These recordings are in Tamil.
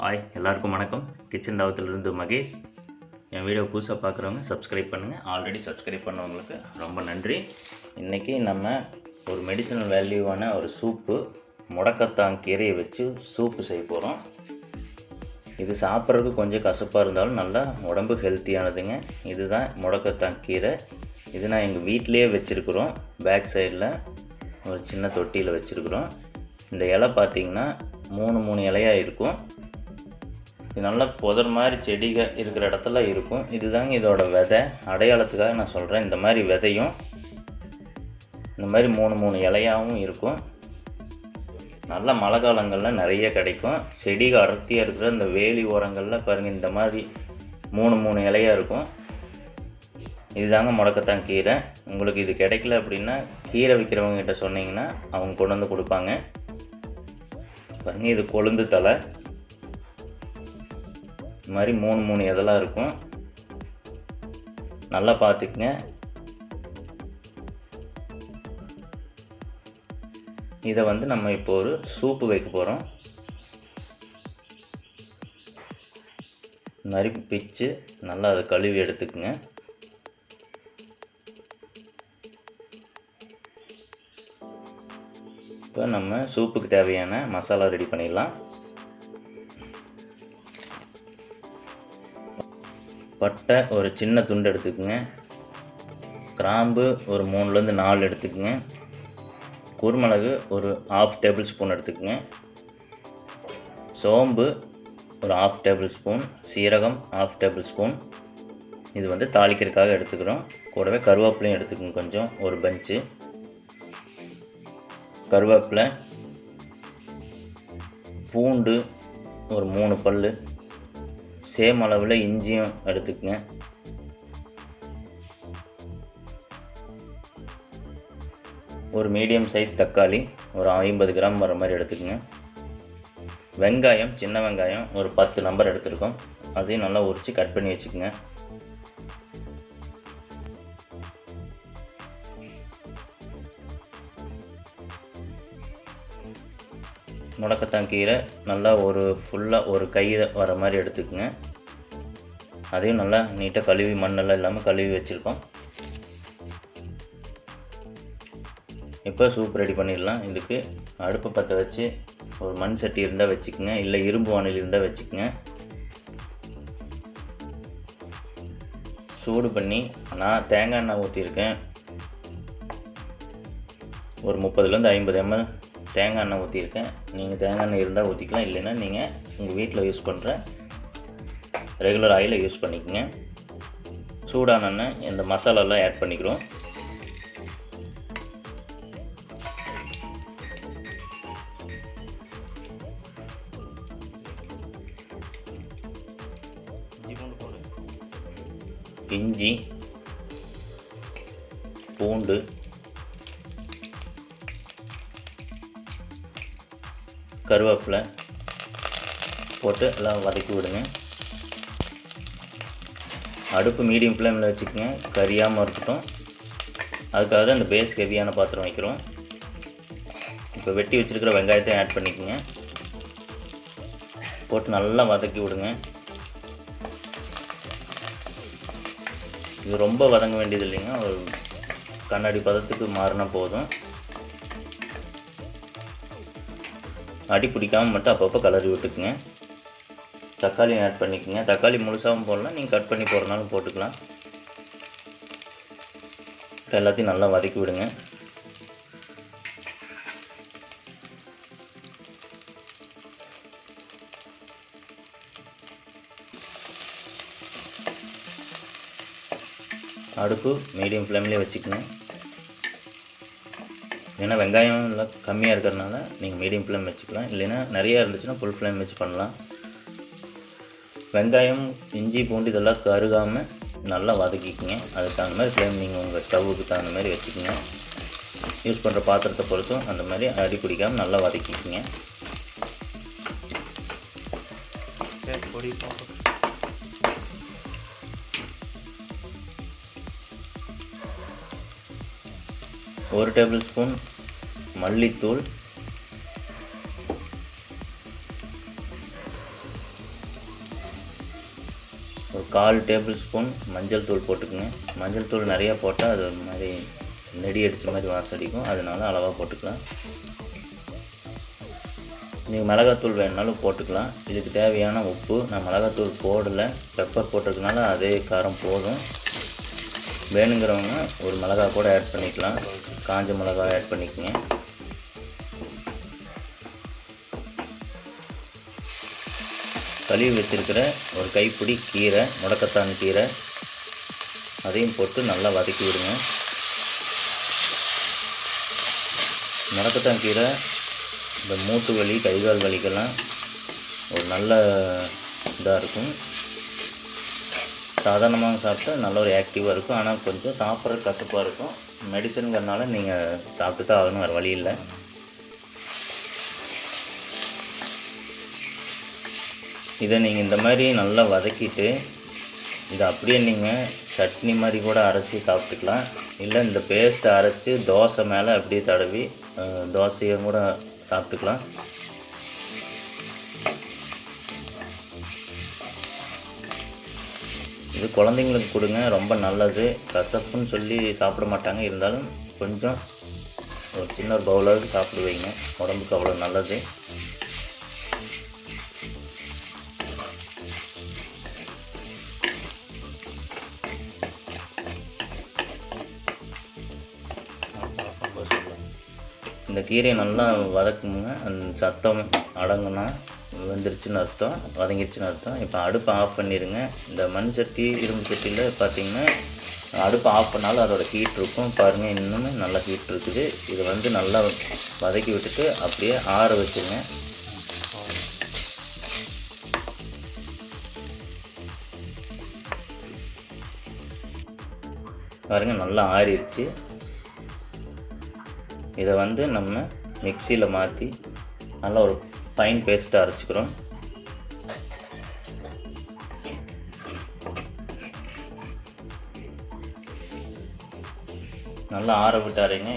ஹாய் எல்லாருக்கும் வணக்கம். கிச்சன் தாவத்திலிருந்து மகேஷ். என் வீடியோ புதுசாக பார்க்குறவங்க சப்ஸ்கிரைப் பண்ணுங்கள் ஆல்ரெடி சப்ஸ்கிரைப் பண்ணவங்களுக்கு ரொம்ப நன்றி. இன்றைக்கி நம்ம ஒரு மெடிசனல் வேல்யூவான ஒரு சூப்பு முடக்கத்தான் கீரையை வச்சு சூப்பு செய்ய போகிறோம் இது சாப்பிட்றதுக்கு கொஞ்சம் கசப்பாக இருந்தாலும் நல்லா உடம்பு ஹெல்த்தியானதுங்க இதுதான் முடக்கத்தான் கீரை. இது நான் எங்கள் வீட்டிலேயே வச்சுருக்குறோம். பேக் சைடில் ஒரு சின்ன தொட்டியில் வச்சுருக்குறோம். இந்த இலை பார்த்திங்கன்னா மூணு மூணு இலையாக இருக்கும். இது நல்லா புதர் மாதிரி செடிகள் இருக்கிற இடத்துல இருக்கும். இதுதாங்க இதோட விதை. அடையாளத்துக்காக நான் சொல்கிறேன் இந்த மாதிரி விதையும் இந்த மாதிரி மூணு மூணு இலையாகவும் இருக்கும். நல்ல மழை காலங்களில் நிறைய கிடைக்கும். செடிகள் அடர்த்தியாக இருக்கிற இந்த வேலி ஓரங்களில் பாருங்கள் இந்த மாதிரி மூணு மூணு இலையாக இருக்கும். இதுதாங்க முடக்கத்தான் கீரை. உங்களுக்கு இது கிடைக்கல அப்படின்னா கீரை விற்கிறவங்ககிட்ட சொன்னீங்கன்னா அவங்க கொண்டு வந்து கொடுப்பாங்க. பாருங்க இது கொழுந்து தலை இந்த மாதிரி மூணு மூணு இதெல்லாம் இருக்கும். நல்லா பார்த்துக்குங்க. இதை வந்து நம்ம இப்போ ஒரு சூப்பு வைக்க போகிறோம் இந்த மாதிரி பிச்சு நல்லா அதை கழுவி எடுத்துக்குங்க. இப்போ நம்ம சூப்புக்கு தேவையான மசாலா ரெடி பண்ணிடலாம். பட்டை ஒரு சின்ன துண்டு எடுத்துக்கோங்க. கிராம்பு ஒரு மூணுலேருந்து நாலு எடுத்துக்கோங்க. குருமிளகு ஒரு ஆஃப் டேபிள் ஸ்பூன் எடுத்துக்கோங்க. சோம்பு ஒரு ஆஃப் டேபிள் ஸ்பூன் சீரகம் ஆஃப் டேபிள் ஸ்பூன் இது வந்து தாளிக்கிறதுக்காக எடுத்துக்கிறோம். கூடவே கருவேப்பிலையும் எடுத்துக்கோங்க கொஞ்சம் ஒரு பஞ்சு கருவேப்பிலை பூண்டு ஒரு மூணு பல் சேம் அளவில் இஞ்சியும் எடுத்துக்கங்க. ஒரு மீடியம் சைஸ் தக்காளி ஒரு ஐம்பது கிராம் வர மாதிரி எடுத்துக்கங்க. வெங்காயம் சின்ன வெங்காயம் ஒரு பத்து நம்பர் எடுத்துருக்கோம். அதையும் நல்லா உரித்து கட் பண்ணி வச்சுக்கோங்க. முடக்கத்தான் கீரை நல்லா ஒரு ஃபுல்லாக ஒரு கையில் வர மாதிரி எடுத்துக்கோங்க. அதையும் நல்லா நீட்டாக கழுவி மண்ணெல்லாம் இல்லாமல் கழுவி வச்சுருக்கோம். இப்போ சூப் ரெடி பண்ணிடலாம். இதுக்கு அடுப்பை பற்ற வச்சு ஒரு மண் சட்டி இருந்தால் வச்சுக்கோங்க. இல்லை இரும்பு வானில் இருந்தால் வச்சுக்கோங்க. சூடு பண்ணி நான் தேங்காய் எண்ணெய் ஊற்றிருக்கேன் ஒரு முப்பதுலேருந்து ஐம்பது எம்எல் தேங்காய் எண்ணெய் ஊற்றிருக்கேன் நீங்கள் தேங்காய் எண்ணெய் இருந்தால் ஊற்றிக்கலாம் இல்லைன்னா நீங்கள் உங்கள் வீட்டில் யூஸ் பண்ணுற ரெகுலர் ஆயிலை யூஸ் பண்ணிக்கோங்க. சூடான எண்ணெய் இந்த மசாலாலாம் ஆட் பண்ணிக்கிறோம். இஞ்சி பூண்டு கருவேப்பிலை போட்டு எல்லாம் வதக்கி விடுங்க. அடுப்பு மீடியம் ஃப்ளேமில் வச்சுக்கோங்க. கரியாமல் இருக்கட்டும். அதுக்காக தான் இந்த பேஸ் ஹெவியான பாத்திரம் வைக்கிறோம். இப்போ வெட்டி வச்சுருக்கிற வெங்காயத்தையும் ஆட் பண்ணிக்கோங்க. போட்டு நல்லா வதக்கி விடுங்க. இது ரொம்ப வதங்க வேண்டியது இல்லைங்க. ஒரு கண்ணாடி பதத்துக்கு மாறினா போதும். அடி பிடிக்காமல் மட்டும் அப்பப்போ கலரி விட்டுக்குங்க. தக்காளி ஆட் பண்ணிக்கோங்க. தக்காளி முழுசாகவும் போடலாம். நீங்கள் கட் பண்ணி போடுறனாலும் போட்டுக்கலாம். எல்லாத்தையும் நல்லா வதக்கி விடுங்க. அடுப்பு மீடியம் ஃப்ளேம்லேயே வச்சுக்கணும் ஏன்னா வெங்காயம் எல்லாம் கம்மியாக இருக்கிறதுனால நீங்கள் மீடியம் ஃப்ளேம் வச்சுக்கலாம். இல்லைன்னா நிறையா இருந்துச்சுன்னா ஃபுல் ஃப்ளேம் வச்சு பண்ணலாம். வெங்காயம் இஞ்சி பூண்டு இதெல்லாம் கருகாமல் நல்லா வதக்கிக்கங்க. அதுக்கு தகுந்த மாதிரி ஃப்ளேம் நீங்கள் உங்கள் ஸ்டவ்வுக்கு தகுந்த மாதிரி வச்சுக்கோங்க. யூஸ் பண்ணுற பாத்திரத்தை பொறுத்தும் அந்த மாதிரி அடி பிடிக்காமல் நல்லா வதக்கிக்கங்க. ஒரு டேபிள் ஸ்பூன் மல்லித்தூள். ஒரு கால் டேபிள் ஸ்பூன் மஞ்சள் தூள் போட்டுக்கோங்க. மஞ்சள் தூள் நிறையா போட்டால் அது ஒரு மாதிரி நெடி அடித்த மாதிரி வாசம் அடிக்கும். அதனால அளவாக போட்டுக்கலாம். நீங்கள் மிளகாத்தூள் வேணுனாலும் போட்டுக்கலாம். இதுக்கு தேவையான உப்பு. நான் மிளகாத்தூள் போடலை. பெப்பர் போட்டிருக்கனால அதே காரம் போதும். வேணுங்கிறவங்க ஒரு மிளகா கூட ஆட் பண்ணிக்கலாம். காஞ்ச மிளகா ஆட் பண்ணிக்கோங்க. கழுவி வச்சிருக்கிற ஒரு கைப்பிடி கீரை முடக்கத்தான் கீரை. அதையும் போட்டு நல்லா வதக்கி விடுங்க. முடக்கத்தான் கீரை இந்த மூட்டு வலி கைகால் வலிக்கெல்லாம் ஒரு நல்ல இதாக இருக்கும். சாதாரணமாக சாப்பிட்டா நல்ல ஒரு ஆக்டிவாக இருக்கும். ஆனால் கொஞ்சம் சாப்பிட்ற கசப்பாக இருக்கும். மெடிசனுங்கிறனால நீங்கள் சாப்பிட்டு தான் ஆகணும் வேறு வழி இல்லை. இதை நீங்கள் இந்த மாதிரி நல்லா வதக்கிட்டு இதை அப்படியே நீங்கள் சட்னி மாதிரி கூட அரைச்சி சாப்பிட்டுக்கலாம். இல்லை இந்த பேஸ்ட்டை அரைச்சி தோசை மேலே அப்படியே தடவி தோசையை தோசையும் கூட சாப்பிட்டுக்கலாம். இது குழந்தைங்களுக்கு கொடுங்க ரொம்ப நல்லது. கசப்புன்னு சொல்லி சாப்பிட மாட்டாங்க. இருந்தாலும் கொஞ்சம் ஒரு சின்ன பவுலாவது சாப்பிடுவீங்க. உடம்புக்கு அவ்வளோ நல்லது. இந்த கீரையை நல்லா வதக்குங்க. அந்த சத்தம் அடங்குனா வெந்துருச்சுன்னு அர்த்தம் வதங்கிருச்சுன்னு அர்த்தம். இப்போ அடுப்பை ஆஃப் பண்ணிடுங்க இந்த மண் சட்டி இரும்பு சட்டியில் பார்த்தீங்கன்னா அடுப்பை ஆஃப் பண்ணாலும் அதோட ஹீட் இருக்கும். பாருங்கள் இன்னுமே நல்லா ஹீட் இருக்குது. இதை வந்து நல்லா வதக்கி விட்டுட்டு அப்படியே ஆற வச்சுருங்க. பாருங்கள் நல்லா ஆறிடுச்சு இதை வந்து நம்ம மிக்சியில் மாற்றி நல்லா ஒரு ஃபைன் பேஸ்ட்டாக அரைச்சிக்கிறோம். நல்லா ஆற விட்டு அரைங்க.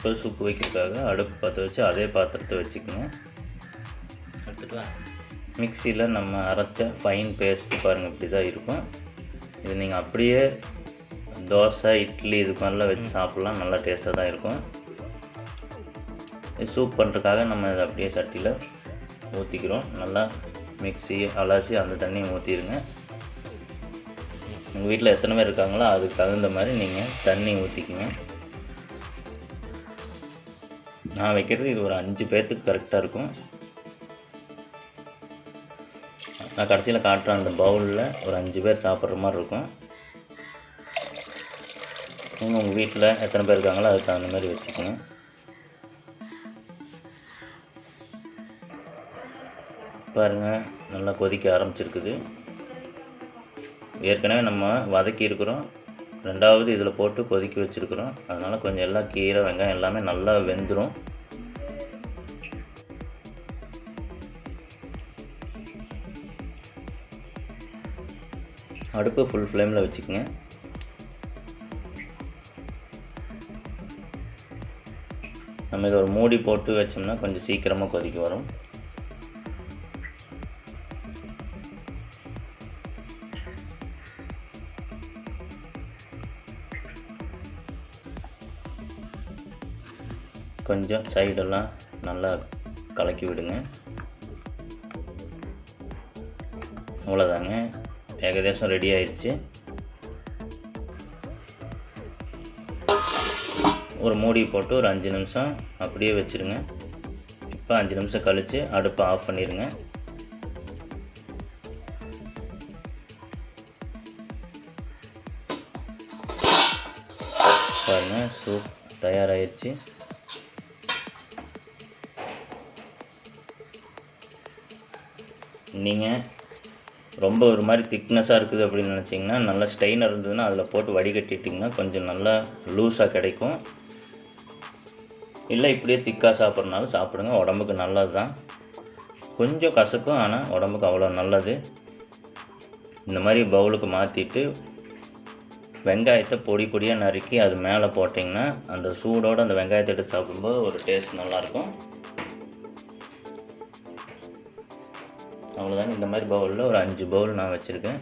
இப்போ சூப்பு வைக்கிறதுக்காக அடுப்பு பற்ற வச்சு அதே பாத்திரத்தை வச்சுக்கோங்க எடுத்துக்கலாம். மிக்சியில் நம்ம அரைச்ச ஃபைன் பேஸ்ட் பாருங்கள் இப்படி தான் இருக்கும். இது நீங்கள் அப்படியே தோசை இட்லி இது மாதிரிலாம் வச்சு சாப்பிட்லாம் நல்லா டேஸ்ட்டாக தான் இருக்கும். இது சூப் பண்ணுறதுக்காக நம்ம இதை அப்படியே சட்டியில் ஊற்றிக்கிறோம் நல்லா மிக்ஸி அலசி அந்த தண்ணியை ஊற்றிடுங்க உங்கள் வீட்டில் எத்தனை பேர் இருக்காங்களோ அதுக்கு தகுந்த மாதிரி நீங்கள் தண்ணி ஊற்றிக்கிங்க நான் வைக்கிறது இது ஒரு அஞ்சு பேர்த்துக்கு கரெக்டாக இருக்கும். நான் கடைசியில் காட்டுற அந்த பவுலில் ஒரு அஞ்சு பேர் சாப்பிட்ற மாதிரி இருக்கும். நீங்கள் உங்கள் வீட்டில் எத்தனை பேர் இருக்காங்களோ அதுக்கு தகுந்த மாதிரி வச்சுக்கணும். பாருங்கள் நல்லா கொதிக்க ஆரம்பிச்சிருக்குது. ஏற்கனவே நம்ம வதக்கி இருக்கிறோம். ரெண்டாவது இதில் போட்டு கொதிக்க வச்சுருக்குறோம். அதனால் கொஞ்சம் எல்லாம் கீரை வெங்காயம் எல்லாமே நல்லா வெந்துடும் அடுப்பு ஃபுல் ஃப்ளேமில் வச்சுக்கோங்க. நம்ம இதை ஒரு மூடி போட்டு வச்சோம்னா கொஞ்சம் சீக்கிரமாக கொதிக்க வரும். கொஞ்சம் சைடெல்லாம் நல்லா கலக்கி விடுங்க. அவ்வளோதாங்க ஏகதேசம் ரெடி ஆயிடுச்சு ஒரு மூடி போட்டு ஒரு அஞ்சு நிமிஷம் அப்படியே வச்சுருங்க. இப்போ அஞ்சு நிமிஷம் கழித்து அடுப்பை ஆஃப் பண்ணிடுங்க பாருங்கள் சூப் தயாராகிடுச்சு நீங்கள் ரொம்ப ஒரு மாதிரி திக்னஸாக இருக்குது அப்படின்னு நினச்சிங்கன்னா நல்லா ஸ்டெயினர் இருந்ததுன்னா அதில் போட்டு வடிகட்டிட்டிங்கன்னா கொஞ்சம் நல்லா லூஸாக கிடைக்கும். இல்லை இப்படியே திக்காக சாப்பிட்றனாலும் சாப்பிடுங்க. உடம்புக்கு நல்லது தான் கொஞ்சம் கசக்கும் ஆனால் உடம்புக்கு அவ்வளோ நல்லது. இந்த மாதிரி பவுலுக்கு மாற்றிட்டு வெங்காயத்தை பொடி பொடியாக நறுக்கி அது மேலே போட்டிங்கன்னா அந்த சூடோடு அந்த வெங்காயத்தை எடுத்து சாப்பிடும்போது ஒரு டேஸ்ட் நல்லாயிருக்கும். அவ்வளோதாங்க இந்த மாதிரி பவுலில் ஒரு அஞ்சு பவுல் நான் வச்சுருக்கேன்.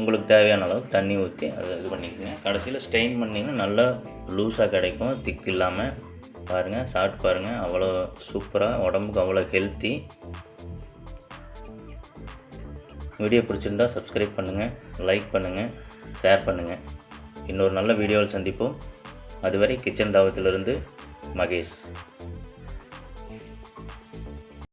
உங்களுக்கு தேவையான அளவுக்கு தண்ணி ஊற்றி அதை இது பண்ணிக்கோங்க. கடைசியில் ஸ்டெயின் பண்ணிங்கன்னா நல்லா லூஸாக கிடைக்கும் திக் இல்லாமல் பாருங்கள் சாப்பிட்டு பாருங்கள் அவ்வளோ சூப்பராக உடம்புக்கு அவ்வளோ ஹெல்த்தி வீடியோ பிடிச்சிருந்தா சப்ஸ்கிரைப் பண்ணுங்கள் லைக் பண்ணுங்கள் ஷேர் பண்ணுங்கள் இன்னொரு நல்ல வீடியோவில் சந்திப்போம். அதுவரை கிச்சன் தாவத்திலிருந்து மகேஷ்.